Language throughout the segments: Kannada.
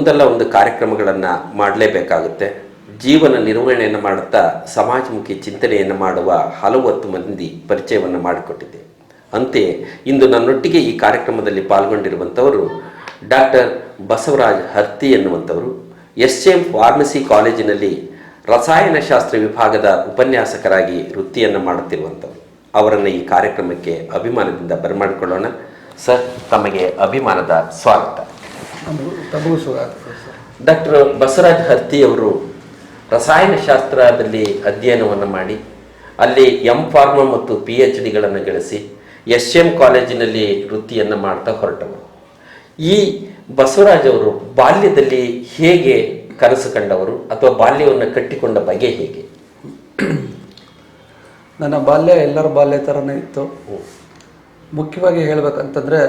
ಒಂದಲ್ಲ ಒಂದು ಕಾರ್ಯಕ್ರಮಗಳನ್ನು ಮಾಡಲೇಬೇಕಾಗುತ್ತೆ. ಜೀವನ ನಿರ್ವಹಣೆಯನ್ನು ಮಾಡುತ್ತಾ ಸಮಾಜಮುಖಿ ಚಿಂತನೆಯನ್ನು ಮಾಡುವ ಹಲವು ಹತ್ತು ಮಂದಿ ಪರಿಚಯವನ್ನು ಮಾಡಿಕೊಟ್ಟಿದೆ ಅಂತೆಯೇ ಇಂದು ನನ್ನೊಟ್ಟಿಗೆ ಈ ಕಾರ್ಯಕ್ರಮದಲ್ಲಿ ಪಾಲ್ಗೊಂಡಿರುವಂಥವರು ಡಾಕ್ಟರ್ ಬಸವರಾಜ್ ಹರ್ತಿ ಎನ್ನುವಂಥವರು ಎಸ್ ಎಂ ಫಾರ್ಮಸಿ ಕಾಲೇಜಿನಲ್ಲಿ ರಸಾಯನಶಾಸ್ತ್ರ ವಿಭಾಗದ ಉಪನ್ಯಾಸಕರಾಗಿ ವೃತ್ತಿಯನ್ನು ಮಾಡುತ್ತಿರುವಂಥವರು. ಅವರನ್ನು ಈ ಕಾರ್ಯಕ್ರಮಕ್ಕೆ ಅಭಿಮಾನದಿಂದ ಬರಮಾಡಿಕೊಳ್ಳೋಣ. ಸರ್, ತಮಗೆ ಅಭಿಮಾನದ ಸ್ವಾಗತ. ಡಾಕ್ಟರ್ ಬಸವರಾಜ್ ಹರ್ತಿ ಅವರು ರಸಾಯನಶಾಸ್ತ್ರದಲ್ಲಿ ಅಧ್ಯಯನವನ್ನು ಮಾಡಿ ಅಲ್ಲಿ ಎಂ ಫಾರ್ಮ ಮತ್ತು ಪಿ ಎಚ್ ಡಿಗಳನ್ನು ಗಳಿಸಿ ಎಸ್ ಎಂ ಕಾಲೇಜಿನಲ್ಲಿ ವೃತ್ತಿಯನ್ನು ಮಾಡ್ತಾ ಹೊರಟವರು ಈ ಬಸವರಾಜ್ ಅವರು ಬಾಲ್ಯದಲ್ಲಿ ಹೇಗೆ ಕನಸು ಕಂಡವರು ಅಥವಾ ಬಾಲ್ಯವನ್ನು ಕಟ್ಟಿಕೊಂಡ ಬಗೆ ಹೇಗೆ? ನನ್ನ ಬಾಲ್ಯ ಎಲ್ಲರ ಬಾಲ್ಯ ಥರನೇ ಇತ್ತು. ಮುಖ್ಯವಾಗಿ ಹೇಳ್ಬೇಕಂತಂದರೆ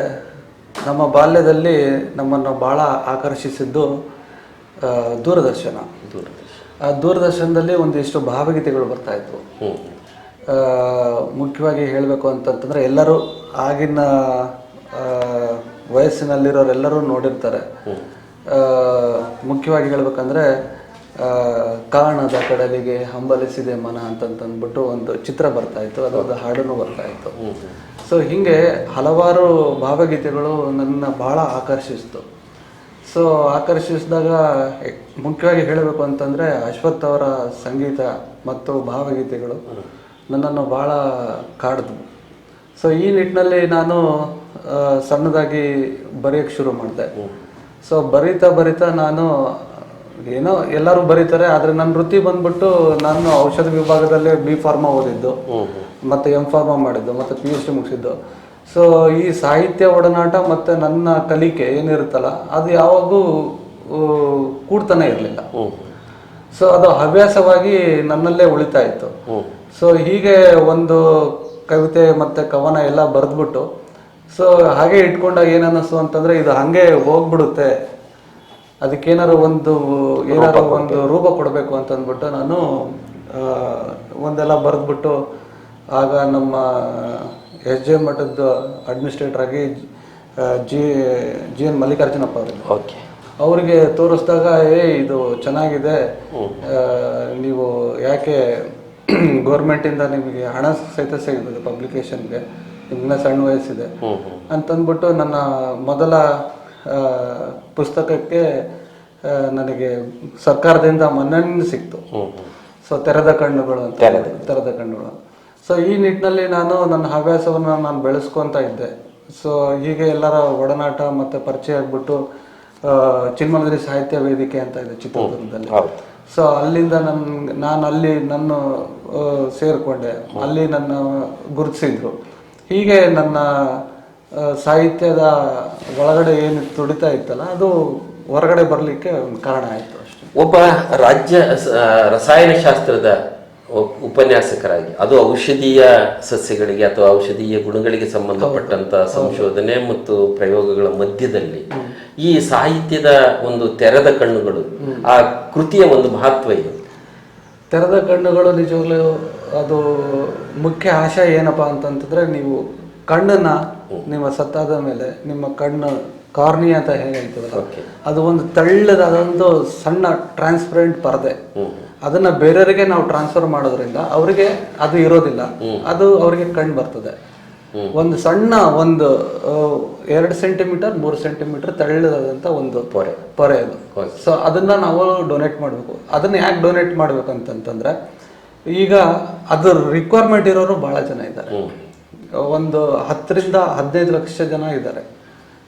ನಮ್ಮ ಬಾಲ್ಯದಲ್ಲಿ ನಮ್ಮನ್ನು ಭಾಳ ಆಕರ್ಷಿಸಿದ್ದು ದೂರದರ್ಶನ. ಆ ದೂರದರ್ಶನದಲ್ಲಿ ಒಂದಿಷ್ಟು ಭಾವಗೀತೆಗಳು ಬರ್ತಾ ಇದ್ವು. ಹ್ಮ್. ಮುಖ್ಯವಾಗಿ ಹೇಳಬೇಕು ಅಂತಂತಂದರೆ ಎಲ್ಲರೂ ಆಗಿನ ವಯಸ್ಸಿನಲ್ಲಿರೋರೆಲ್ಲರೂ ನೋಡಿರ್ತಾರೆ. ಮುಖ್ಯವಾಗಿ ಹೇಳ್ಬೇಕಂದ್ರೆ ಕಾಣದ ಕಡಲಿಗೆ ಹಂಬಲಿಸಿದೆ ಮನ ಅಂತಂತಂದ್ಬಿಟ್ಟು ಒಂದು ಚಿತ್ರ ಬರ್ತಾ ಇತ್ತು. ಅದೊಂದು ಹಾಡನ್ನು ಬರ್ತಾ ಇತ್ತು. ಸೊ ಹೀಗೆ ಹಲವಾರು ಭಾವಗೀತೆಗಳು ನನ್ನ ಬಹಳ ಆಕರ್ಷಿಸ್ತು. ಸೊ ಆಕರ್ಷಿಸಿದಾಗ ಮುಖ್ಯವಾಗಿ ಹೇಳಬೇಕು ಅಂತಂದರೆ ಅಶ್ವಥ್ ಅವರ ಸಂಗೀತ ಮತ್ತು ಭಾವಗೀತೆಗಳು ನನ್ನನ್ನು ಭಾಳ ಕಾಡಿದ್ವು ಸೊ ಈ ನಿಟ್ಟಿನಲ್ಲಿ ನಾನು ಸಣ್ಣದಾಗಿ ಬರೆಯೋಕ್ಕೆ ಶುರು ಮಾಡಿದೆ. ಸೊ ಬರೀತಾ ಬರಿತಾ ನಾನು, ಏನೋ ಎಲ್ಲರೂ ಬರೀತಾರೆ, ಆದರೆ ನನ್ನ ವೃತ್ತಿ ಬಂದ್ಬಿಟ್ಟು ನಾನು ಔಷಧ ವಿಭಾಗದಲ್ಲೇ ಬಿ ಫಾರ್ಮಾ ಓದಿದ್ದು. ಮತ್ತು ಎಂ ಫಾರ್ಮ ಮಾಡಿದ್ದು ಮತ್ತು ಪಿ ಎಚ್ ಡಿ ಮುಗಿಸಿದ್ದು. ಸೊ ಈ ಸಾಹಿತ್ಯ ಒಡನಾಟ ಮತ್ತು ನನ್ನ ಕಲಿಕೆ ಏನಿರುತ್ತಲ್ಲ ಅದು ಯಾವಾಗೂ ಕೂಡ್ತಾನೆ ಇರಲಿಲ್ಲ. ಸೊ ಅದು ಹವ್ಯಾಸವಾಗಿ ನನ್ನಲ್ಲೇ ಉಳಿತಾ ಇತ್ತು. ಸೊ ಹೀಗೆ ಒಂದು ಕವಿತೆ ಮತ್ತು ಕವನ ಎಲ್ಲ ಬರೆದ್ಬಿಟ್ಟು ಸೊ ಹಾಗೆ ಇಟ್ಕೊಂಡಾಗ ಏನನ್ನಿಸು ಅಂತಂದರೆ ಇದು ಹಾಗೆ ಹೋಗ್ಬಿಡುತ್ತೆ. ಅದಕ್ಕೇನಾದ್ರು ಒಂದು ಏನಾದ್ರು ಒಂದು ರೂಪ ಕೊಡಬೇಕು ಅಂತಂದ್ಬಿಟ್ಟು ನಾನು ಒಂದೆಲ್ಲ ಬರೆದ್ಬಿಟ್ಟು ಆಗ ನಮ್ಮ ಎಸ್ ಜೆ ಮಠದ ಅಡ್ಮಿನಿಸ್ಟ್ರೇಟರ್ ಆಗಿ ಜಿ ಜಿ ಎನ್ ಮಲ್ಲಿಕಾರ್ಜುನಪ್ಪ ಅವರು ಓಕೆ. ಅವರಿಗೆ ತೋರಿಸಿದಾಗ ಏ ಇದು ಚೆನ್ನಾಗಿದೆ. ನೀವು ಯಾಕೆ ಗೌರ್ಮೆಂಟಿಂದ ನಿಮಗೆ ಹಣ ಸಹಿತ ಸಿಗ್ತದೆ ಪಬ್ಲಿಕೇಶನ್ಗೆ ನಿಮ್ಮನ್ನ ಸಣ್ಣ ವಯಸ್ಸಿದೆ. ಅಂತಂದ್ಬಿಟ್ಟು ನನ್ನ ಮೊದಲ ಪುಸ್ತಕಕ್ಕೆ ನನಗೆ ಸರ್ಕಾರದಿಂದ ಮನ್ನಣೆ ಸಿಕ್ತು. ಸೊ ತೆರೆದ ಕಣ್ಣುಗಳು ಅಂತ. ತೆರೆದ ಕಣ್ಣುಗಳು. ಸೊ ಈ ನಿಟ್ಟಿನಲ್ಲಿ ನಾನು ನನ್ನ ಹವ್ಯಾಸವನ್ನು ನಾನು ಬೆಳೆಸ್ಕೊತಾ ಇದ್ದೆ. ಸೊ ಹೀಗೆ ಎಲ್ಲರ ಒಡನಾಟ ಮತ್ತು ಪರಿಚಯ ಆಗ್ಬಿಟ್ಟು ಚಿನ್ಮಂದಿರಿ ಸಾಹಿತ್ಯ ವೇದಿಕೆ ಅಂತ ಇದೆ ಚಿತ್ರದುರ್ಗದಲ್ಲಿ. ಸೊ ಅಲ್ಲಿಂದ ನನ್ ನಾನು ಅಲ್ಲಿ ನನ್ನ ಸೇರಿಕೊಂಡೆ. ಅಲ್ಲಿ ನನ್ನ ಗುರುತಿಸಿದ್ರು. ಹೀಗೆ ನನ್ನ ಸಾಹಿತ್ಯದ ಒಳಗಡೆ ಏನು ತುಡಿತಾ ಇತ್ತಲ್ಲ ಅದು ಹೊರಗಡೆ ಬರಲಿಕ್ಕೆ ಒಂದು ಕಾರಣ ಆಯಿತು ಅಷ್ಟೇ. ಒಬ್ಬ ರಾಜ್ಯ ರಸಾಯನಶಾಸ್ತ್ರದ ಉಪನ್ಯಾಸಕರಾಗಿ. ಅದು ಔಷಧೀಯ ಸಸ್ಯಗಳಿಗೆ ಅಥವಾ ಔಷಧೀಯ ಗುಣಗಳಿಗೆ ಸಂಬಂಧಪಟ್ಟಂತ ಸಂಶೋಧನೆ ಮತ್ತು ಪ್ರಯೋಗಗಳ ಮಧ್ಯದಲ್ಲಿ ಈ ಸಾಹಿತ್ಯದ ಒಂದು ತೆರೆದ ಕಣ್ಣುಗಳು ಆ ಕೃತಿಯ ಒಂದು ಮಹತ್ವ ಇದೆ. ತೆರೆದ ಕಣ್ಣುಗಳು ನಿಜವಾಗ್ಲೂ ಅದು ಮುಖ್ಯ ಆಶಯ ಏನಪ್ಪಾ ಅಂತಂತಂದ್ರೆ ನೀವು ಕಣ್ಣನ್ನ ನಿಮ್ಮ ಸತ್ತಾದ ಮೇಲೆ ನಿಮ್ಮ ಕಣ್ಣು ಕಾರ್ನಿ ಅಂತ ಹೇಗೆ ಹೇಳ್ತೀವಲ್ಲ ಅದು ಒಂದು ತೆಳ್ಳದಾದೊಂದು ಸಣ್ಣ ಟ್ರಾನ್ಸ್ಪರೆಂಟ್ ಪರದೆ. ಅದನ್ನ ಬೇರೆಯವರಿಗೆ ನಾವು ಟ್ರಾನ್ಸ್ಫರ್ ಮಾಡೋದ್ರಿಂದ ಅವರಿಗೆ ಅದು ಇರೋದಿಲ್ಲ. ಅದು ಅವರಿಗೆ ಕಣ್ಣು ಬರ್ತದೆ. ಒಂದು ಸಣ್ಣ ಒಂದು ಎರಡು ಸೆಂಟಿಮೀಟರ್ ಮೂರು ಸೆಂಟಿಮೀಟರ್ ತಳ್ಳದಂತ ಒಂದು ಪೊರೆ. ಪೊರೆ ಅದು. ಸೊ ಅದನ್ನ ನಾವು ಡೊನೇಟ್ ಮಾಡಬೇಕು. ಅದನ್ನ ಯಾಕೆ ಡೊನೇಟ್ ಮಾಡ್ಬೇಕಂತಂತಂದ್ರೆ ಈಗ ಅದ್ರ ರಿಕ್ವೈರ್ಮೆಂಟ್ ಇರೋರು ಬಹಳ ಜನ ಇದ್ದಾರೆ. ಒಂದು ಹತ್ತರಿಂದ ಹದಿನೈದು ಲಕ್ಷ ಜನ ಇದ್ದಾರೆ.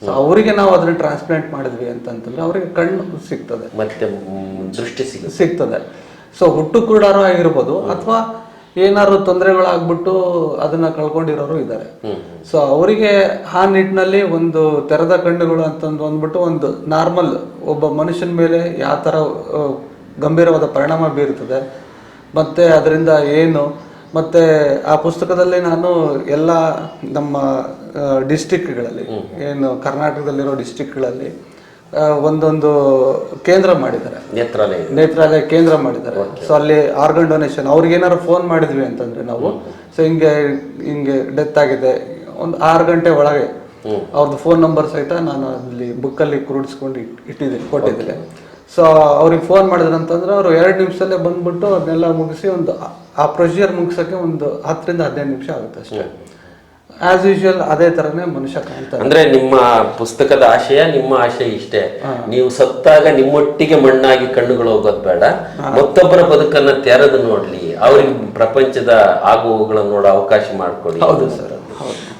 ಸೊ ಅವರಿಗೆ ನಾವು ಅದನ್ನ ಟ್ರಾನ್ಸ್ಪ್ಲಾಂಟ್ ಮಾಡಿದ್ವಿ ಅಂತಂತಂದ್ರೆ ಅವರಿಗೆ ಕಣ್ಣು ಸಿಗ್ತದೆ. ಮತ್ತೆ ದೃಷ್ಟಿ ಸಿಗ್ತದೆ. ಸೊ ಹುಟ್ಟು ಕುರುಡಾರು ಆಗಿರ್ಬೋದು ಅಥವಾ ಏನಾದ್ರು ತೊಂದರೆಗಳಾಗ್ಬಿಟ್ಟು ಅದನ್ನ ಕಳ್ಕೊಂಡಿರೋರು ಇದ್ದಾರೆ. ಸೊ ಅವರಿಗೆ ಆ ನಿಟ್ಟಿನಲ್ಲಿ ಒಂದು ತೆರೆದ ಕಣ್ಣುಗಳು ಅಂತಂದು ಅಂದ್ಬಿಟ್ಟು ಒಂದು ನಾರ್ಮಲ್ ಒಬ್ಬ ಮನುಷ್ಯನ ಮೇಲೆ ಯಾವ ಥರ ಗಂಭೀರವಾದ ಪರಿಣಾಮ ಬೀರುತ್ತದೆ ಮತ್ತೆ ಅದರಿಂದ ಏನು ಮತ್ತೆ ಆ ಪುಸ್ತಕದಲ್ಲಿ ನಾನು ಎಲ್ಲ ನಮ್ಮ ಡಿಸ್ಟಿಕ್ಗಳಲ್ಲಿ ಏನು ಕರ್ನಾಟಕದಲ್ಲಿರೋ ಡಿಸ್ಟಿಕ್ಗಳಲ್ಲಿ ಒಂದೊಂದು ಕೇಂದ್ರ ಮಾಡಿದ್ದಾರೆ. ನೇತ್ರಾಲಯ. ನೇತ್ರಾಲಯ ಕೇಂದ್ರ ಮಾಡಿದ್ದಾರೆ. ಸೊ ಅಲ್ಲಿ ಆರ್ಗನ್ ಡೊನೇಷನ್ ಅವ್ರಿಗೆ ಏನಾದ್ರು ಫೋನ್ ಮಾಡಿದ್ವಿ ಅಂತಂದ್ರೆ ನಾವು ಸೊ ಹಿಂಗೆ ಹಿಂಗೆ ಡೆತ್ ಆಗಿದೆ. ಒಂದು ಆರು ಗಂಟೆ ಒಳಗೆ ಅವ್ರದ್ದು ಫೋನ್ ನಂಬರ್ ಸಹಿತ ನಾನು ಅಲ್ಲಿ ಬುಕ್ಕಲ್ಲಿ ಕ್ರೋಡಿಸ್ಕೊಂಡು ಇಟ್ಟಿದ್ದೀನಿ ಕೊಟ್ಟಿದ್ದೆ. ಸೊ ಅವ್ರಿಗೆ ಫೋನ್ ಮಾಡಿದ್ರು ಅಂತಂದ್ರೆ ಅವರು ಎರಡು ನಿಮಿಷದಲ್ಲೇ ಬಂದ್ಬಿಟ್ಟು ಅದನ್ನೆಲ್ಲ ಮುಗಿಸಿ ಒಂದು ಆ- ಆ ಪ್ರೊಸೀಜರ್ ಮುಗಿಸೋಕ್ಕೆ ಒಂದು ಹತ್ತರಿಂದ ಹದಿನೈದು ನಿಮಿಷ ಆಗುತ್ತೆ ಅಷ್ಟೇ. ಆಸ್ ಯೂಶುವಲ್ ಅದೇ ತರನೇ ಮನುಷ್ಯ ಕಾಣ್ತಾರೆ. ಅಂದ್ರೆ ನಿಮ್ಮ ಪುಸ್ತಕದ ಆಶಯ ನಿಮ್ಮ ಆಶಯ ಇಷ್ಟೇ. ನೀವು ಸತ್ತಾಗ ನಿಮ್ಮೊಟ್ಟಿಗೆ ಮಣ್ಣಾಗಿ ಕಣ್ಣುಗಳು ಹೋಗೋದು ಬೇಡ. ಮತ್ತೊಬ್ಬರ ಬದುಕನ್ನ ತೆರೆದು ನೋಡ್ಲಿ. ಅವ್ರಿಗೆ ಪ್ರಪಂಚದ ಆಗುವುಗಳನ್ನು ನೋಡೋ ಅವಕಾಶ ಮಾಡಿಕೊಡಿ. ಹೌದು ಸರ್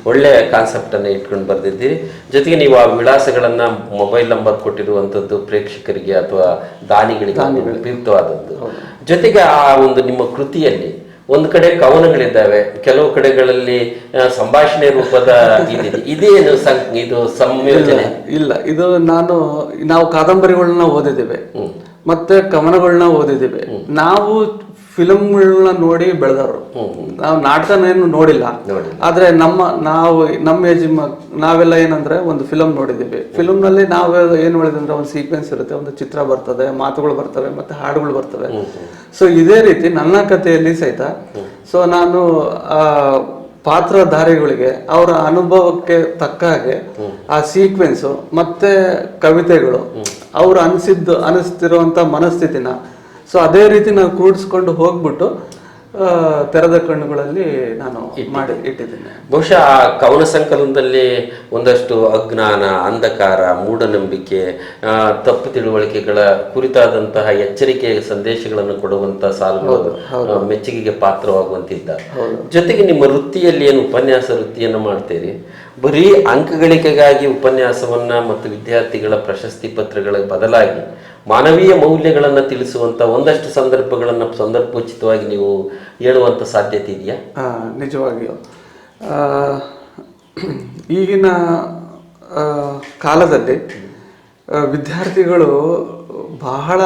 ಒಳ್ಳೆ ಕಾನ್ಸೆಪ್ಟ್ ಅನ್ನ ಇಟ್ಕೊಂಡು ಬರ್ದಿದ್ದೀರಿ. ಜೊತೆಗೆ ನೀವು ಆ ವಿಳಾಸಗಳನ್ನ ಮೊಬೈಲ್ ನಂಬರ್ ಕೊಟ್ಟಿರುವಂತದ್ದು ಪ್ರೇಕ್ಷಕರಿಗೆ ಅಥವಾ ದಾನಿಗಳಿಗೆ ಉಪಯುಕ್ತವಾದದ್ದು ಜೊತೆಗೆ ಆ ಒಂದು ನಿಮ್ಮ ಕೃತಿಯಲ್ಲಿ ಒಂದು ಕಡೆ ಕವನಗಳಿದ್ದಾವೆ ಕೆಲವು ಕಡೆಗಳಲ್ಲಿ ಸಂಭಾಷಣೆ ರೂಪದ ಇದೇನು ಇದು ಸಂಯೋಜನೆ? ಇಲ್ಲ ಇದು ನಾನು ನಾವು ಕಾದಂಬರಿಗಳನ್ನ ಓದಿದ್ದೇವೆ. ಮತ್ತೆ ಕವನಗಳನ್ನ ಓದಿದ್ದೇವೆ. ನಾವು ಫಿಲ್ಮ್ಗಳನ್ನ ನೋಡಿ ಬೆಳೆದವರು. ನಾವು ನಾಟಕನೇನು ನೋಡಿಲ್ಲ. ನೋಡಿಲ್ಲ. ಆದ್ರೆ ನಮ್ಮ ನಾವು ನಮ್ಮ ಏಜ್ ನಾವೆಲ್ಲ ಏನಂದ್ರೆ ಒಂದು ಫಿಲಮ್ ನೋಡಿದ್ದೀವಿ. ಫಿಲಮ್ನಲ್ಲಿ ನಾವು ಏನ್ ಹೇಳಿದ್ರೆ ಒಂದು ಸೀಕ್ವೆನ್ಸ್ ಇರುತ್ತೆ ಒಂದು ಚಿತ್ರ ಬರ್ತದೆ ಮಾತುಗಳು ಬರ್ತವೆ ಮತ್ತೆ ಹಾಡುಗಳು ಬರ್ತವೆ. ಸೊ ಇದೇ ರೀತಿ ನನ್ನ ಕಥೆಯಲ್ಲಿ ಸಹಿತ ಸೊ ನಾನು ಆ ಪಾತ್ರಧಾರಿಗಳಿಗೆ ಅವರ ಅನುಭವಕ್ಕೆ ತಕ್ಕ ಹಾಗೆ ಆ ಸೀಕ್ವೆನ್ಸು ಮತ್ತೆ ಕವಿತೆಗಳು ಅವ್ರು ಅನಿಸಿದ್ದು ಅನಿಸ್ತಿರುವಂತ ಮನಸ್ಥಿತಿನ ಸೊ ಅದೇ ರೀತಿ ನಾವು ಕೂಡಿಸ್ಕೊಂಡು ಹೋಗ್ಬಿಟ್ಟು ತೆರೆದ ಕಣ್ಣುಗಳಲ್ಲಿ ನಾನು ಮಾಡಿ ಇಟ್ಟಿದ್ದೀನಿ. ಬಹುಶಃ ಆ ಕವನ ಸಂಕಲನದಲ್ಲಿ ಒಂದಷ್ಟು ಅಜ್ಞಾನ ಅಂಧಕಾರ ಮೂಢನಂಬಿಕೆ ತಪ್ಪು ತಿಳುವಳಿಕೆಗಳ ಕುರಿತಾದಂತಹ ಎಚ್ಚರಿಕೆ ಸಂದೇಶಗಳನ್ನು ಕೊಡುವಂತ ಸಾಲುಗಳು ಮೆಚ್ಚುಗೆಗೆ ಪಾತ್ರವಾಗುವಂತಿದ್ದ. ಜೊತೆಗೆ ನಿಮ್ಮ ವೃತ್ತಿಯಲ್ಲಿ ಏನು ಉಪನ್ಯಾಸ ವೃತ್ತಿಯನ್ನು ಮಾಡ್ತೀರಿ? ಬರೀ ಅಂಕಗಳಿಕೆಗಾಗಿ ಉಪನ್ಯಾಸವನ್ನ ಮತ್ತು ವಿದ್ಯಾರ್ಥಿಗಳ ಪ್ರಶಸ್ತಿ ಪತ್ರಗಳ ಬದಲಾಗಿ ಮಾನವೀಯ ಮೌಲ್ಯಗಳನ್ನು ತಿಳಿಸುವಂತ ಒಂದಷ್ಟು ಸಂದರ್ಭಗಳನ್ನು ಸಂದರ್ಭೋಚಿತವಾಗಿ ನೀವು ಹೇಳುವಂತ ಸಾಧ್ಯತೆ ಇದೆಯಾ? ನಿಜವಾಗಿಯೂ. ಈಗಿನ ಕಾಲದಲ್ಲಿ ವಿದ್ಯಾರ್ಥಿಗಳು ಬಹಳ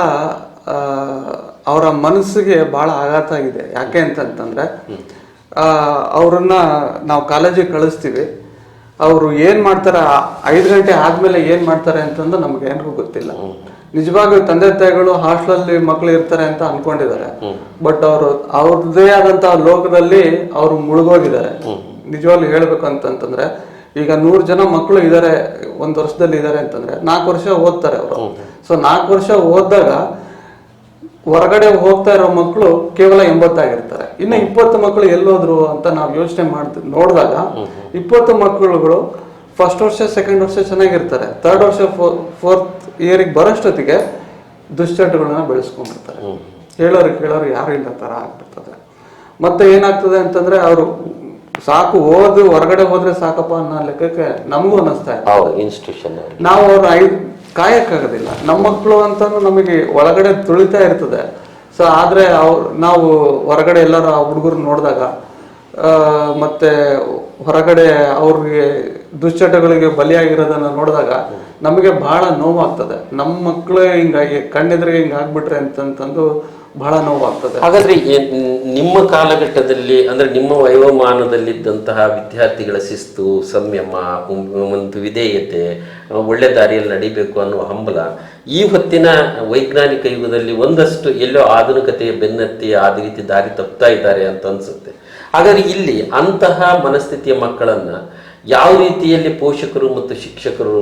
ಅವರ ಮನಸ್ಸಿಗೆ ಬಹಳ ಆಘಾತ ಆಗಿದೆ. ಯಾಕೆ ಅಂತಂತಂದರೆ ಅವ್ರನ್ನ ನಾವು ಕಾಲೇಜಿಗೆ ಕಳಿಸ್ತೀವಿ. ಅವರು ಏನು ಮಾಡ್ತಾರೆ ಐದು ಗಂಟೆ ಆದ್ಮೇಲೆ ಏನು ಮಾಡ್ತಾರೆ ಅಂತಂದು ನಮ್ಗೆ ಏನಿಗೂ ಗೊತ್ತಿಲ್ಲ. ನಿಜವಾಗ್ಲೂ ತಂದೆ ತಾಯಿಗಳು ಹಾಸ್ಟೆಲಲ್ಲಿ ಮಕ್ಕಳು ಇರ್ತಾರೆ ಅಂತ ಅನ್ಕೊಂಡಿದ್ದಾರೆ. ಬಟ್ ಅವರು ಅವ್ರದ್ದೇ ಆದಂತಹ ಲೋಕದಲ್ಲಿ ಅವರು ಮುಳುಗೋಗಿದ್ದಾರೆ. ನಿಜವಾಗ್ಲೂ ಹೇಳ್ಬೇಕು ಅಂತಂದ್ರೆ ಈಗ ನೂರು ಜನ ಮಕ್ಕಳು ಇದ್ದಾರೆ ಒಂದ್ ವರ್ಷದಲ್ಲಿ ಇದ್ದಾರೆ ಅಂತಂದ್ರೆ ನಾಲ್ಕು ವರ್ಷ ಓದ್ತಾರೆ ಅವರು. ಸೊ ನಾಲ್ಕು ವರ್ಷ ಓದಿದಾಗ ಹೊರಗಡೆ ಹೋಗ್ತಾ ಇರೋ ಮಕ್ಕಳು ಕೇವಲ ಎಂಬತ್ತಾಗಿರ್ತಾರೆ. ಇನ್ನು ಇಪ್ಪತ್ತು ಮಕ್ಕಳು ಎಲ್ಲೋದ್ರು ಅಂತ ನಾವು ಯೋಚನೆ ಮಾಡ್ತೀವಿ ನೋಡಿದಾಗ ಇಪ್ಪತ್ತು ಮಕ್ಕಳುಗಳು ಫಸ್ಟ್ ವರ್ಷ ಸೆಕೆಂಡ್ ವರ್ಷ ಚೆನ್ನಾಗಿರ್ತಾರೆ. ಥರ್ಡ್ ವರ್ಷ ಫೋರ್ತ್ ಇಯರಿಗೆ ಬರೋಷ್ಟೊತ್ತಿಗೆ ದುಶ್ಚಟಗಳನ್ನ ಬೆಳೆಸ್ಕೊಂಡಿರ್ತಾರೆ ಹೇಳೋರು ಕೇಳೋರು ಯಾರು ಇಲ್ಲ ತರ ಆಗ್ಬಿಡ್ತದೆ. ಮತ್ತೆ ಏನಾಗ್ತದೆ ಅಂತಂದ್ರೆ ಅವರು ಸಾಕು ಓದು ಹೊರಗಡೆ ಹೋದ್ರೆ ಸಾಕಪ್ಪ ಅನ್ನೋ ಲೆಕ್ಕಕ್ಕೆ ನಮಗೂ ಅನ್ನಿಸ್ತಾ ಇದೆ. ಇನ್ಸ್ಟಿಟ್ಯೂಷನ್ ನಾವು ಅವ್ರ ಐದು ಕಾಯಕ್ಕಾಗೋದಿಲ್ಲ. ನಮ್ಮ ಮಕ್ಕಳು ಅಂತ ನಮಗೆ ಒಳಗಡೆ ತುಳಿತಾ ಇರ್ತದೆ. ಸೊ ಆದ್ರೆ ಅವ್ರು ನಾವು ಹೊರಗಡೆ ಎಲ್ಲರೂ ಆ ಹುಡುಗರು ನೋಡಿದಾಗ ಮತ್ತೆ ಹೊರಗಡೆ ಅವ್ರಿಗೆ ದುಶ್ಚಟಗಳಿಗೆ ಬಲಿಯಾಗಿರೋದನ್ನ ನೋಡಿದಾಗ ನಮಗೆ ಬಹಳ ನೋವಾಗ್ತದೆ. ನಮ್ಮ ಮಕ್ಕಳು ಹಿಂಗಾಗಿ, ಕಣ್ಣೆದುರಿಗೆ ಹಿಂಗ ಆಗ್ಬಿಟ್ರೆ ಅಂತಂತಂದು ಬಹಳ ನೋವಾಗ್ತದೆ. ಹಾಗಾದ್ರೆ ನಿಮ್ಮ ಕಾಲಘಟ್ಟದಲ್ಲಿ, ಅಂದ್ರೆ ನಿಮ್ಮ ವಯೋಮಾನದಲ್ಲಿದ್ದಂತಹ ವಿದ್ಯಾರ್ಥಿಗಳ ಶಿಸ್ತು, ಸಂಯಮ ಒಂದು ವಿಧೇಯತೆ, ಒಳ್ಳೆ ದಾರಿಯಲ್ಲಿ ನಡಿಬೇಕು ಅನ್ನುವ ಹಂಬಲ, ಈ ಹೊತ್ತಿನ ವೈಜ್ಞಾನಿಕ ಯುಗದಲ್ಲಿ ಒಂದಷ್ಟು ಎಲ್ಲೋ ಆಧುನಿಕತೆಯ ಬೆನ್ನತ್ತಿ ಆ ರೀತಿ ದಾರಿ ತಪ್ತಾ ಇದ್ದಾರೆ ಅಂತ ಅನ್ಸುತ್ತೆ. ಹಾಗಾದ್ರೆ ಇಲ್ಲಿ ಅಂತಹ ಮನಸ್ಥಿತಿಯ ಮಕ್ಕಳನ್ನ ಯಾವ ರೀತಿಯಲ್ಲಿ ಪೋಷಕರು ಮತ್ತು ಶಿಕ್ಷಕರು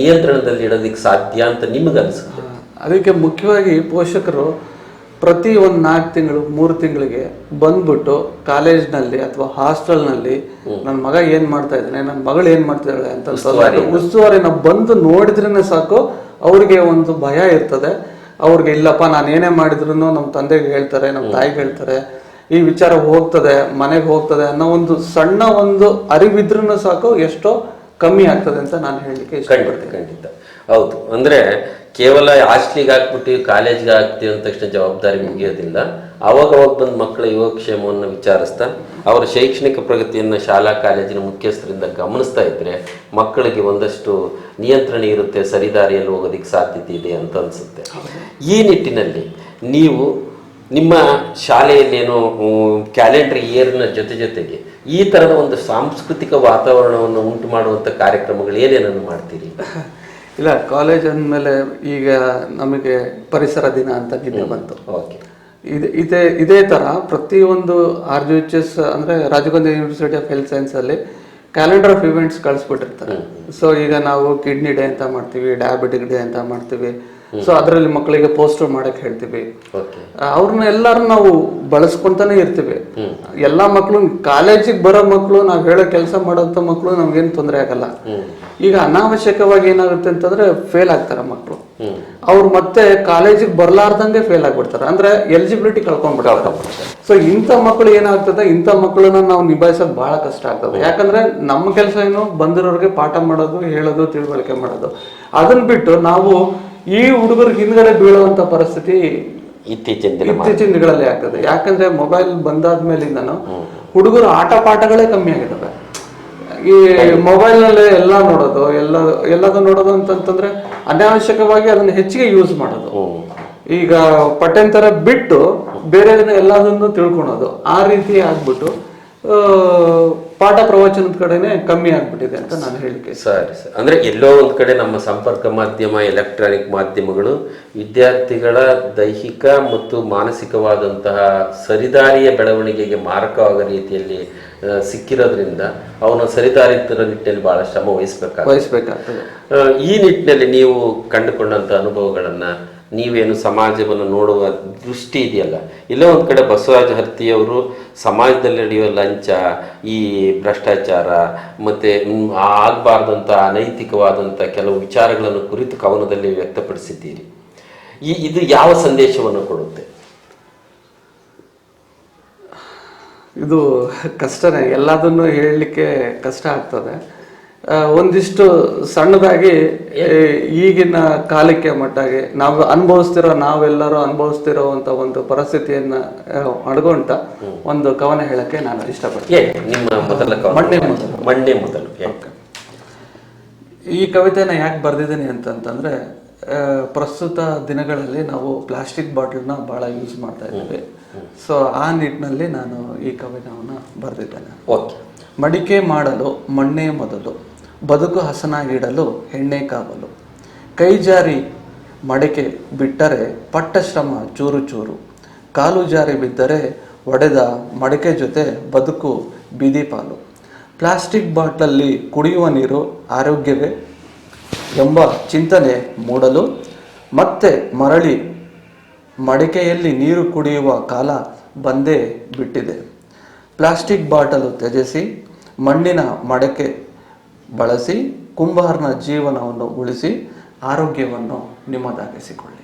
ನಿಯಂತ್ರಣದಲ್ಲಿ ಇಡೋದಕ್ಕೆ ಸಾಧ್ಯ ಅಂತ ನಿಮಗನ್ಸುತ್ತೆ ಅದಕ್ಕೆ ಮುಖ್ಯವಾಗಿ ಪೋಷಕರು ಪ್ರತಿ ಒಂದು ನಾಲ್ಕು ತಿಂಗಳು ಮೂರು ತಿಂಗಳಿಗೆ ಬಂದ್ಬಿಟ್ಟು ಕಾಲೇಜ್ನಲ್ಲಿ ಅಥವಾ ಹಾಸ್ಟೆಲ್ನಲ್ಲಿ ನನ್ನ ಮಗ ಏನ್ ಮಾಡ್ತಾ ಇದ್ದಾನೆ ನನ್ನ ಮಗಳು ಏನ್ ಮಾಡ್ತಿದ್ದಾಳೆ ಅಂತ ಉಸ್ತುವಾರಿ ನಾವು ಬಂದು ನೋಡಿದ್ರೇನೆ ಸಾಕು ಅವ್ರಿಗೆ ಒಂದು ಭಯ ಇರ್ತದೆ. ಅವ್ರಿಗೆ ಇಲ್ಲಪ್ಪ ನಾನು ಏನೇ ಮಾಡಿದ್ರು ನಮ್ಮ ತಂದೆಗೆ ಹೇಳ್ತಾರೆ ನಮ್ಮ ತಾಯಿಗೆ ಹೇಳ್ತಾರೆ. ಈ ವಿಚಾರ ಹೋಗ್ತದೆ ಮನೆಗೆ ಹೋಗ್ತದೆ ಅನ್ನೋ ಒಂದು ಸಣ್ಣ ಒಂದು ಅರಿವಿದ್ರೂ ಸಾಕು ಎಷ್ಟೋ ಕಮ್ಮಿ ಆಗ್ತದೆ ಅಂತ ನಾನು ಹೇಳಲಿಕ್ಕೆ ಇಷ್ಟಪಡ್ತೀನಿ. ಖಂಡಿತ. ಹೌದು. ಅಂದ್ರೆ ಕೇವಲ ಹಾಸ್ಟ್ಲಿಗೆ ಹಾಕ್ಬಿಟ್ಟು ಕಾಲೇಜ್ಗೆ ಹಾಕ್ತೀವಿ ಅಂದ ತಕ್ಷಣ ಜವಾಬ್ದಾರಿ ಮುಗಿಯೋದಿಲ್ಲ. ಅವಾಗ ಅವಾಗ ಬಂದು ಮಕ್ಕಳ ಯೋಗಕ್ಷೇಮವನ್ನು ವಿಚಾರಿಸ್ತಾ ಅವರ ಶೈಕ್ಷಣಿಕ ಪ್ರಗತಿಯನ್ನು ಶಾಲಾ ಕಾಲೇಜಿನ ಮುಖ್ಯಸ್ಥರಿಂದ ಗಮನಿಸ್ತಾ ಇದ್ರೆ ಮಕ್ಕಳಿಗೆ ಒಂದಷ್ಟು ನಿಯಂತ್ರಣ ಇರುತ್ತೆ ಸರಿದಾರಿಯಲ್ಲಿ ಹೋಗೋದಕ್ಕೆ ಸಾಧ್ಯತೆ ಇದೆ ಅಂತ ಅನ್ಸುತ್ತೆ. ಈ ನಿಟ್ಟಿನಲ್ಲಿ ನೀವು ನಿಮ್ಮ ಶಾಲೆಯಲ್ಲೇನೋ ಕ್ಯಾಲೆಂಡರ್ ಇಯರ್ನ ಜೊತೆ ಜೊತೆಗೆ ಈ ಥರದ ಒಂದು ಸಾಂಸ್ಕೃತಿಕ ವಾತಾವರಣವನ್ನು ಉಂಟು ಮಾಡುವಂಥ ಕಾರ್ಯಕ್ರಮಗಳು ಏನೇನನ್ನು ಮಾಡ್ತೀರಿ? ಇಲ್ಲ ಕಾಲೇಜ್ ಅಂದಮೇಲೆ ಈಗ ನಮಗೆ ಪರಿಸರ ದಿನ ಅಂತ ನಿನ್ನೆ ಬಂತು. ಓಕೆ. ಇದೆ ಇದೇ ಇದೇ ತರ ಪ್ರತಿಯೊಂದು ಆರ್ ಜಿ ಎಚ್ ಎಸ್ ಅಂದ್ರೆ Rajiv Gandhi university of health science ಅಲ್ಲಿ ಕ್ಯಾಲೆಂಡರ್ ಆಫ್ ಇವೆಂಟ್ಸ್ ಕಳಿಸ್ಬಿಟ್ಟಿರ್ತಾರೆ. ಸೊ ಈಗ ನಾವು ಕಿಡ್ನಿ ಡೇ ಅಂತ ಮಾಡ್ತೀವಿ ಡಯಾಬಿಟಿಕ್ ಡೇ ಅಂತ ಮಾಡ್ತೀವಿ ಸೊ ಅದರಲ್ಲಿ ಮಕ್ಕಳಿಗೆ ಪೋಸ್ಟರ್ ಮಾಡಕ್ ಹೇಳ್ತೀವಿ. ಅವ್ರನ್ನ ಎಲ್ಲಾರು ನಾವು ಬಳಸ್ಕೊಂತಾನೆ ಇರ್ತೀವಿ. ಎಲ್ಲಾ ಮಕ್ಕಳು ಕಾಲೇಜಿಗೆ ಬರೋ ಮಕ್ಕಳು ನಾವು ಹೇಳೋ ಕೆಲಸ ಮಾಡೋಂಥ ಮಕ್ಕಳು ನಮ್ಗೇನು ತೊಂದರೆ ಆಗಲ್ಲ. ಈಗ ಅನಾವಶ್ಯಕವಾಗಿ ಏನಾಗುತ್ತೆ ಅಂತಂದ್ರೆ ಫೇಲ್ ಆಗ್ತಾರೆ ಮಕ್ಕಳು ಅವ್ರು ಮತ್ತೆ ಕಾಲೇಜಿಗೆ ಬರ್ಲಾರ್ದಂಗೆ ಫೇಲ್ ಆಗ್ಬಿಡ್ತಾರೆ. ಅಂದ್ರೆ ಎಲಿಜಿಬಿಲಿಟಿ ಕಳ್ಕೊಂಡ್ಬಿಡ್ತಾರೆ. ಸೊ ಇಂಥ ಮಕ್ಕಳು ಏನಾಗ್ತದೆ? ಇಂಥ ಮಕ್ಕಳನ್ನ ನಾವು ನಿಭಾಯಿಸೋದು ಬಹಳ ಕಷ್ಟ ಆಗ್ತದೆ. ಯಾಕಂದ್ರೆ ನಮ್ಮ ಕೆಲಸ ಏನು? ಬಂದಿರೋರಿಗೆ ಪಾಠ ಮಾಡೋದು ಹೇಳೋದು ತಿಳುವಳಿಕೆ ಮಾಡೋದು. ಅದನ್ನ ಬಿಟ್ಟು ನಾವು ಈ ಹುಡುಗರು ಹಿಂದ್ಗಡೆ ಬೀಳುವಂತ ಪರಿಸ್ಥಿತಿ ಇತ್ತೀಚಿನ ಇತ್ತೀಚಿನ ದಿನಗಳಲ್ಲಿ ಆಗ್ತದೆ. ಯಾಕಂದ್ರೆ ಮೊಬೈಲ್ ಬಂದಾದ್ಮೇಲಿಂದನು ಹುಡುಗರು ಆಟ ಪಾಠಗಳೇ ಕಮ್ಮಿ ಆಗಿದ್ದಾವೆ ಈ ಮೊಬೈಲ್ನಲ್ಲಿ ಎಲ್ಲ ನೋಡೋದು ಎಲ್ಲ ಎಲ್ಲದೂ ನೋಡೋದು ಅಂತಂತಂದ್ರೆ ಅನಾವಶ್ಯಕವಾಗಿ ಅದನ್ನ ಹೆಚ್ಚಿಗೆ ಯೂಸ್ ಮಾಡೋದು. ಈಗ ಪಠ್ಯಂತರ ಬಿಟ್ಟು ಬೇರೆ ಎಲ್ಲದನ್ನು ತಿಳ್ಕೊಳೋದು ಆ ರೀತಿ ಆಗ್ಬಿಟ್ಟು ಪಾಠ ಪ್ರವಚನದ ಕಡೆನೆ ಕಮ್ಮಿ ಆಗ್ಬಿಟ್ಟಿದೆ ಅಂತ ನಾನು ಹೇಳಿಕೆ. ಸರಿ ಸರ್. ಅಂದ್ರೆ ಎಲ್ಲೋ ಒಂದ್ ಕಡೆ ನಮ್ಮ ಸಂಪರ್ಕ ಮಾಧ್ಯಮ ಎಲೆಕ್ಟ್ರಾನಿಕ್ ಮಾಧ್ಯಮಗಳು ವಿದ್ಯಾರ್ಥಿಗಳ ದೈಹಿಕ ಮತ್ತು ಮಾನಸಿಕವಾದಂತಹ ಸರಿದಾರಿಯ ಬೆಳವಣಿಗೆಗೆ ಮಾರಕವಾಗೋ ರೀತಿಯಲ್ಲಿ ಸಿಕ್ಕಿರೋದ್ರಿಂದ ಅವನ ಸರಿದಾರಿ ನಿಟ್ಟಿನಲ್ಲಿ ಬಹಳ ಶ್ರಮ ವಹಿಸ್ಬೇಕಾಗ್ತದೆ. ವಹಿಸ್ಬೇಕಾಗ್ತದೆ. ಈ ನಿಟ್ಟಿನಲ್ಲಿ ನೀವು ಕಂಡುಕೊಂಡಂತ ಅನುಭವಗಳನ್ನ ನೀವೇನು ಸಮಾಜವನ್ನು ನೋಡುವ ದೃಷ್ಟಿ ಇದೆಯಲ್ಲ? ಎಲ್ಲೋ ಒಂದು ಕಡೆ ಬಸವರಾಜ ಹರ್ತಿಯವರು ಸಮಾಜದಲ್ಲಿ ನಡೆಯುವ ಲಂಚ, ಈ ಭ್ರಷ್ಟಾಚಾರ, ಮತ್ತು ಆಗಬಾರ್ದಂಥ ಅನೈತಿಕವಾದಂಥ ಕೆಲವು ವಿಚಾರಗಳನ್ನು ಕುರಿತು ಕವನದಲ್ಲಿ ವ್ಯಕ್ತಪಡಿಸಿದ್ದೀರಿ. ಈ, ಇದು ಯಾವ ಸಂದೇಶವನ್ನು ಕೊಡುತ್ತೆ? ಇದು ಕಷ್ಟನೇ. ಎಲ್ಲದನ್ನು ಹೇಳಲಿಕ್ಕೆ ಕಷ್ಟ ಆಗ್ತದೆ. ಒಂದಿಷ್ಟು ಸಣ್ಣದಾಗಿ ಈಗಿನ ಕಾಲಕ್ಕೆ ಮಟ್ಟಾಗಿ ನಾವು ಅನುಭವಿಸ್ತಿರೋ ನಾವೆಲ್ಲರೂ ಅನುಭವಿಸ್ತಿರೋವಂಥ ಒಂದು ಪರಿಸ್ಥಿತಿಯನ್ನ ಆ, ಅಡ್ಕೊಂತ ಒಂದು ಕವನ ಹೇಳಕ್ಕೆ ನಾನು ಇಷ್ಟಪಡ್ತೀನಿ. ನಿಮ್ಮ ಮೊದಲ ಈ ಕವಿತೆನ ಯಾಕೆ ಬರೆದಿದ್ದೀನಿ ಅಂತಂತಂದ್ರೆ ಪ್ರಸ್ತುತ ದಿನಗಳಲ್ಲಿ ನಾವು ಪ್ಲಾಸ್ಟಿಕ್ ಬಾಟಲ್ನ ಭಾಳ ಯೂಸ್ ಮಾಡ್ತಾ ಇದ್ದೀವಿ. ಸೊ ಆ ನಿಟ್ಟಿನಲ್ಲಿ ನಾನು ಈ ಕವಿತವನ್ನು ಬರೆದಿದ್ದೇನೆ. ಓಕೆ. ಮಡಿಕೆ ಮಾಡಲು ಮಣ್ಣೇ ಮೊದಲು. ಬದುಕು ಹಸನಾಗಿಡಲು, ಎಣ್ಣೆ ಕಾವಲು. ಕೈ ಜಾರಿ ಮಡಿಕೆ ಬಿಟ್ಟರೆ ಪಟ್ಟಶ್ರಮ ಚೂರು ಚೂರು. ಕಾಲು ಜಾರಿ ಬಿದ್ದರೆ ಒಡೆದ ಮಡಿಕೆ ಜೊತೆ ಬದುಕು ಬೀದಿ ಪಾಲು. ಪ್ಲಾಸ್ಟಿಕ್ ಬಾಟ್ಲಲ್ಲಿ ಕುಡಿಯುವ ನೀರು ಆರೋಗ್ಯವೇ? ಎಂಬ ಚಿಂತನೆ ಮೂಡಲು ಮತ್ತೆ ಮರಳಿ ಮಡಿಕೆಯಲ್ಲಿ ನೀರು ಕುಡಿಯುವ ಕಾಲ ಬಂದೇ ಬಿಟ್ಟಿದೆ. ಪ್ಲಾಸ್ಟಿಕ್ ಬಾಟಲು ತ್ಯಜಿಸಿ ಮಣ್ಣಿನ ಮಡಕೆ ಬಳಸಿ ಕುಂಬಾರನ ಜೀವನವನ್ನು ಉಳಿಸಿ ಆರೋಗ್ಯವನ್ನು ನಿಮ್ಮದಾಗಿಸಿಕೊಳ್ಳಿ.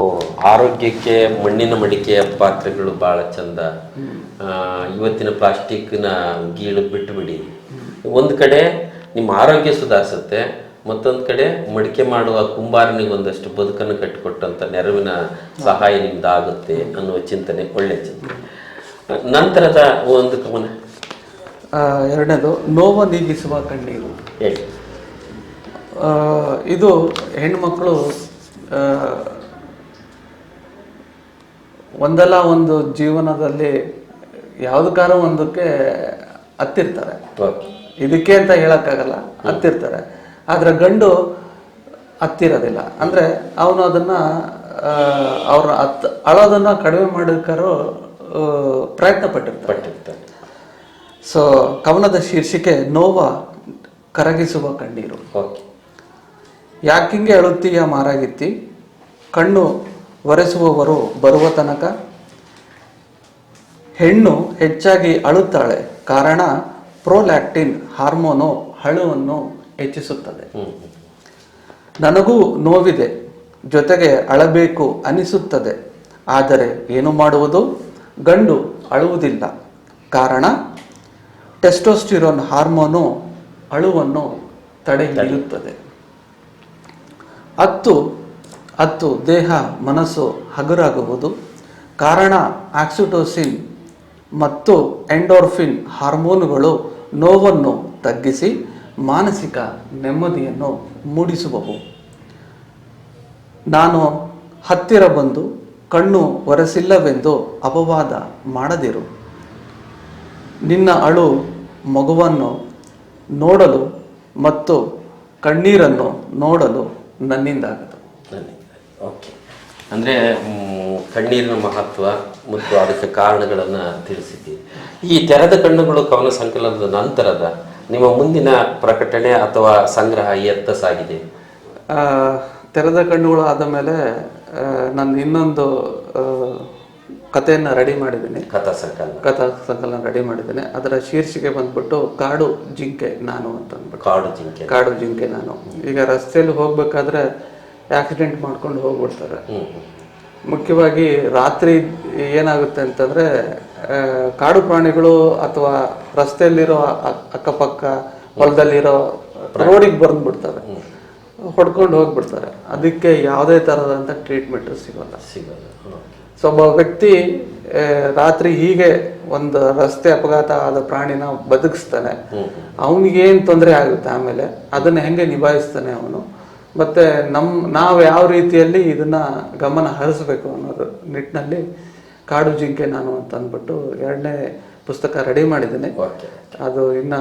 ಓ ಆರೋಗ್ಯಕ್ಕೆ ಮಣ್ಣಿನ ಮಡಿಕೆಯ ಪಾತ್ರೆಗಳು ಬಹಳ ಚಂದ. ಇವತ್ತಿನ ಪ್ಲಾಸ್ಟಿಕ್ನ ಗೀಳು ಬಿಟ್ಟುಬಿಡಿ ಒಂದು ಕಡೆ ನಿಮ್ಮ ಆರೋಗ್ಯ ಸುಧಾರಿಸುತ್ತೆ ಮತ್ತೊಂದು ಕಡೆ ಮಡಿಕೆ ಮಾಡುವ ಕುಂಬಾರನಿಗೆ ಒಂದಷ್ಟು ಬದುಕನ್ನು ಕಟ್ಟಿಕೊಟ್ಟಂಥ ನೆರವಿನ ಸಹಾಯ ನಿಮ್ದು ಆಗುತ್ತೆ ಅನ್ನುವ ಚಿಂತನೆ ಒಳ್ಳೆ ಚಿಂತನೆ. ನಂತರದ ಒಂದು ಕವನ ಎರಡನೇದು ನೋವು ನೀಗಿಸುವ ಕಣ್ಣೀರು. ಇದು ಹೆಣ್ಮಕ್ಕಳು ಒಂದಲ್ಲ ಒಂದು ಜೀವನದಲ್ಲಿ ಯಾವ್ದಕ್ಕಾರ ಒಂದಕ್ಕೆ ಹತ್ತಿರ್ತಾರೆ. ಇದಕ್ಕೆ ಅಂತ ಹೇಳಕ್ಕಾಗಲ್ಲ ಹತ್ತಿರ್ತಾರೆ. ಆದ್ರೆ ಗಂಡು ಹತ್ತಿರೋದಿಲ್ಲ. ಅಂದ್ರೆ ಅವನು ಅದನ್ನ ಅವ್ರ ಹತ್ ಅಳೋದನ್ನ ಕಡಿಮೆ ಮಾಡೋಕ್ಕಾರು ಪ್ರಯತ್ನ ಪಟ್ಟಿರ್ತಾರೆ. ಸೊ ಕವನದ ಶೀರ್ಷಿಕೆ ನೋವ ಕರಗಿಸುವ ಕಣ್ಣೀರು. ಯಾಕಿಂಗೆ ಅಳುತ್ತೀಯ ಮಾರಾಗಿತ್ತಿ? ಕಣ್ಣು ಒರೆಸುವವರು ಬರುವ ತನಕ. ಹೆಣ್ಣು ಹೆಚ್ಚಾಗಿ ಅಳುತ್ತಾಳೆ ಕಾರಣ ಪ್ರೋಲ್ಯಾಕ್ಟಿನ್ ಹಾರ್ಮೋನು ಹಳುವನ್ನು ಹೆಚ್ಚಿಸುತ್ತದೆ. ನನಗೂ ನೋವಿದೆ ಜೊತೆಗೆ ಅಳಬೇಕು ಅನಿಸುತ್ತದೆ. ಆದರೆ ಏನು ಮಾಡುವುದು? ಗಂಡು ಅಳುವುದಿಲ್ಲ ಕಾರಣ ಟೆಸ್ಟೋಸ್ಟಿರೋನ್ ಹಾರ್ಮೋನು ಅಳುವನ್ನು ತಡೆ ಹಿಡಿಯುತ್ತದೆ ಹತ್ತು ಹತ್ತು, ದೇಹ, ಮನಸ್ಸು ಹಗುರಾಗುವುದು. ಕಾರಣ, ಆಕ್ಸಿಟೋಸಿನ್ ಮತ್ತು ಎಂಡೋರ್ಫಿನ್ ಹಾರ್ಮೋನುಗಳು ನೋವನ್ನು ತಗ್ಗಿಸಿ ಮಾನಸಿಕ ನೆಮ್ಮದಿಯನ್ನು ಮೂಡಿಸುವವು. ನಾನು ಹತ್ತಿರ ಬಂದು ಕಣ್ಣು ಒರೆಸಿಲ್ಲವೆಂದು ಅಪವಾದ ಮಾಡದಿರು. ನಿನ್ನ ಅಳು ಮಗುವನ್ನು ನೋಡಲು ಮತ್ತು ಕಣ್ಣೀರನ್ನು ನೋಡಲು ನನ್ನಿಂದಾಗದು. ಓಕೆ ಅಂದರೆ ಕಣ್ಣೀರಿನ ಮಹತ್ವ ಮತ್ತು ಅದಕ್ಕೆ ಕಾರಣಗಳನ್ನು ತಿಳಿಸಿದ್ದೀರಿ ಈ ತೆರೆದ ಕಣ್ಣುಗಳು ಕವನ ಸಂಕಲನದ ನಂತರದ ನಿಮ್ಮ ಮುಂದಿನ ಪ್ರಕಟಣೆ ಅಥವಾ ಸಂಗ್ರಹ ಎತ್ತ ಸಾಗಿದೆ? ತೆರೆದ ಕಣ್ಣುಗಳು ಆದ ಮೇಲೆ ನಾನು ಇನ್ನೊಂದು ಕಥೆಯನ್ನು ರೆಡಿ ಮಾಡಿದ್ದೀನಿ. ಕಥಾ ಸಂಕಲನ. ಕಥಾ ಸಂಕಲನ ರೆಡಿ ಮಾಡಿದ್ದೀನಿ. ಅದರ ಶೀರ್ಷಿಕೆ ಬಂದ್ಬಿಟ್ಟು ಕಾಡು ಜಿಂಕೆ ನಾನು ಅಂತ ಅಂದ್ಬಿಟ್ಟು. ಕಾಡು ಜಿಂಕೆ. ಕಾಡು ಜಿಂಕೆ ನಾನು. ಈಗ ರಸ್ತೆಯಲ್ಲಿ ಹೋಗ್ಬೇಕಾದ್ರೆ ಆಕ್ಸಿಡೆಂಟ್ ಮಾಡ್ಕೊಂಡು ಹೋಗ್ಬಿಡ್ತಾರೆ. ಮುಖ್ಯವಾಗಿ ರಾತ್ರಿ ಏನಾಗುತ್ತೆ ಅಂತಂದ್ರೆ ಕಾಡು ಪ್ರಾಣಿಗಳು ಅಥವಾ ರಸ್ತೆಯಲ್ಲಿರೋ ಅಕ್ಕಪಕ್ಕ ಹೊಲದಲ್ಲಿರೋ ರೋಡಿಗೆ ಬಂದ್ಬಿಡ್ತಾರೆ. ಹೊಡ್ಕೊಂಡು ಹೋಗ್ಬಿಡ್ತಾರೆ. ಅದಕ್ಕೆ ಯಾವುದೇ ಥರದಂಥ ಟ್ರೀಟ್ಮೆಂಟ್ ಸಿಗೋಲ್ಲ. ಸಿಗಲ್ಲ. ಸೊ ಒಬ್ಬ ವ್ಯಕ್ತಿ ರಾತ್ರಿ ಹೀಗೆ ಒಂದು ರಸ್ತೆ ಅಪಘಾತ ಆದ ಪ್ರಾಣಿನ ಬದುಕಿಸ್ತಾನೆ. ಅವನಿಗೆ ಏನು ತೊಂದರೆ ಆಗುತ್ತೆ ಆಮೇಲೆ? ಅದನ್ನ ಹೆಂಗೆ ನಿಭಾಯಿಸ್ತಾನೆ ಅವನು? ಮತ್ತೆ ನಮ್ ನಾವು ಯಾವ ರೀತಿಯಲ್ಲಿ ಇದನ್ನ ಗಮನ ಹರಿಸ್ಬೇಕು ಅನ್ನೋದು ನಿಟ್ಟಿನಲ್ಲಿ ಕಾಡು ಜಿಂಕೆ ನಾನು ಅಂತ ಅಂದ್ಬಿಟ್ಟು ಎರಡನೇ ಪುಸ್ತಕ ರೆಡಿ ಮಾಡಿದ್ದೇನೆ. ಅದು ಇನ್ನ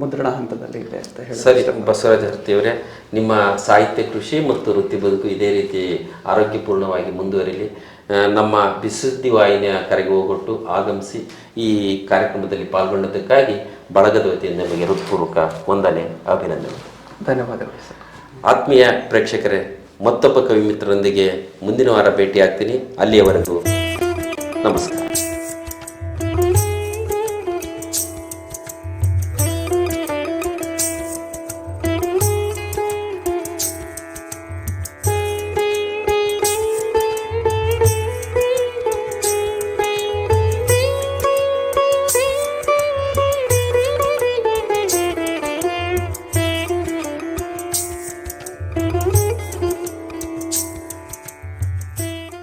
ಮುದ್ರಣ ಹಂತದಲ್ಲಿ ಇದೆ ಅಂತ ಹೇಳಿ. ಸರಿ ಬಸವರಾಜ ಹರ್ತಿಯವರೇ ನಿಮ್ಮ ಸಾಹಿತ್ಯ ಕೃಷಿ ಮತ್ತು ವೃತ್ತಿ ಬದುಕು ಇದೇ ರೀತಿ ಆರೋಗ್ಯಪೂರ್ಣವಾಗಿ ಮುಂದುವರಿಲಿ. ನಮ್ಮ ಬಿಸುದ್ದಿ ವಾಹಿನಿಯ ಕರೆಗೆ ಹೋಗೊಟ್ಟು ಆಗಮಿಸಿ ಈ ಕಾರ್ಯಕ್ರಮದಲ್ಲಿ ಪಾಲ್ಗೊಂಡದಕ್ಕಾಗಿ ಬಳಗದ ವತಿಯಿಂದ ನಿಮಗೆ ಹೃತ್ಪೂರ್ವಕ ವಂದನೆ ಅಭಿನಂದನೆ ಧನ್ಯವಾದಗಳು ಸರ್. ಆತ್ಮೀಯ ಪ್ರೇಕ್ಷಕರೇ ಮತ್ತೊಬ್ಬ ಕವಿ ಮಿತ್ರರೊಂದಿಗೆ ಮುಂದಿನ ವಾರ ಭೇಟಿಯಾಗ್ತೀನಿ. ಅಲ್ಲಿಯವರೆಗೂ ನಮಸ್ಕಾರ.